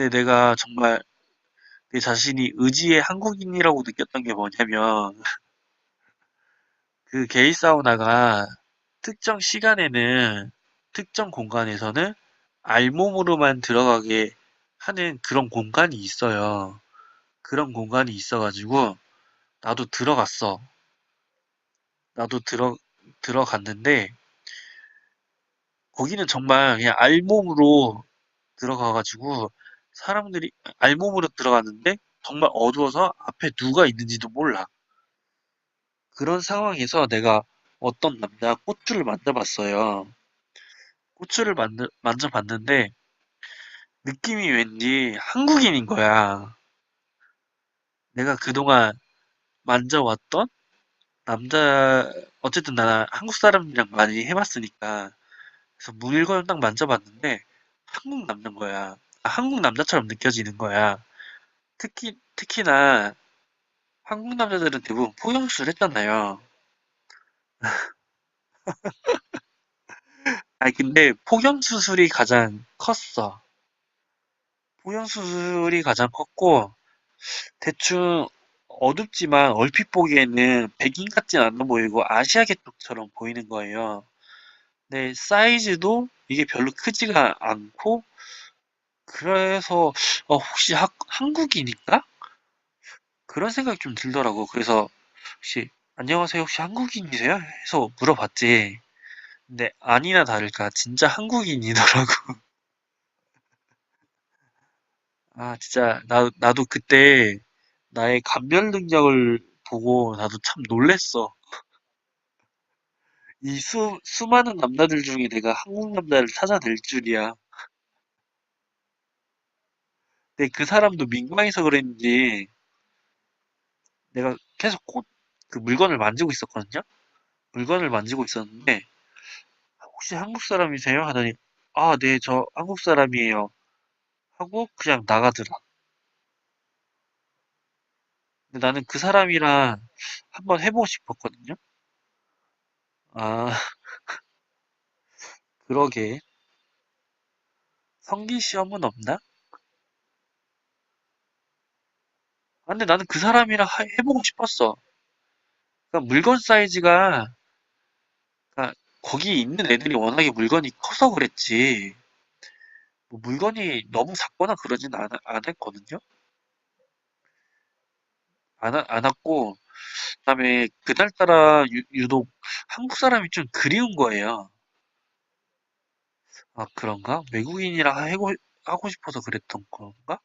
근데 내가 정말 내 자신이 의지의 한국인이라고 느꼈던 게 뭐냐면 그 게이 사우나가 특정 시간에는 특정 공간에서는 알몸으로만 들어가게 하는 그런 공간이 있어요. 그런 공간이 있어가지고 나도 들어갔어. 나도 들어 들어갔는데 거기는 정말 그냥 알몸으로 들어가가지고 사람들이 알몸으로 들어갔는데 정말 어두워서 앞에 누가 있는지도 몰라. 그런 상황에서 내가 어떤 남자 꽃줄을 만져봤어요. 꽃줄을 만져, 만져봤는데 느낌이 왠지 한국인인 거야. 내가 그동안 만져왔던 남자, 어쨌든 나는 한국 사람이랑 많이 해봤으니까. 그래서 물건을 딱 만져봤는데 한국 남자인 거야. 아, 한국 남자처럼 느껴지는 거야. 특히, 특히나 한국 남자들은 대부분 포경수술 했잖아요. 아니, 근데 포경 수술이 가장 컸어. 포경 수술이 가장 컸고, 대충 어둡지만 얼핏 보기에는 백인 같진 않아 보이고 아시아계 쪽처럼 보이는 거예요. 근데 사이즈도 이게 별로 크지가 않고 그래서 어, 혹시 하, 한국인인가? 그런 생각이 좀 들더라고. 그래서 혹시 안녕하세요 혹시 한국인이세요? 해서 물어봤지. 근데 아니나 다를까 진짜 한국인이더라고. 아 진짜 나 나도 그때 나의 감별 능력을 보고 나도 참 놀랬어. 이 수, 수많은 남자들 중에 내가 한국 남자를 찾아낼 줄이야. 근데 그 사람도 민망해서 그랬는지 내가 계속 꽃, 그 물건을 만지고 있었거든요? 물건을 만지고 있었는데, 혹시 한국 사람이세요? 하더니, 아, 네, 저 한국 사람이에요. 하고 그냥 나가더라. 근데 나는 그 사람이랑 한번 해보고 싶었거든요? 아, 그러게. 성기 시험은 없나? 아, 근데 나는 그 사람이랑 하- 해보고 싶었어. 그러니까 물건 사이즈가, 그러니까 거기 있는 애들이 워낙에 물건이 커서 그랬지. 뭐 물건이 너무 작거나 그러진 않, 않았거든요? 안, 와- 안 왔고, 그다음에 그날따라 유, 유독 한국 사람이 좀 그리운 거예요. 아, 그런가? 외국인이랑 하고, 하고 싶어서 그랬던 건가?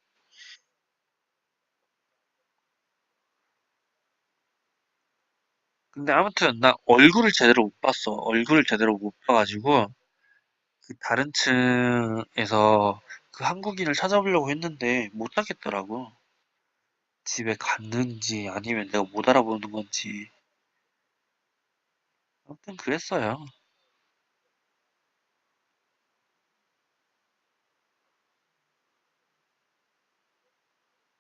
근데 아무튼 나 얼굴을 제대로 못 봤어. 얼굴을 제대로 못 봐가지고 그 다른 층에서 그 한국인을 찾아보려고 했는데 못 찾겠더라고. 집에 갔는지 아니면 내가 못 알아보는 건지. 아무튼 그랬어요.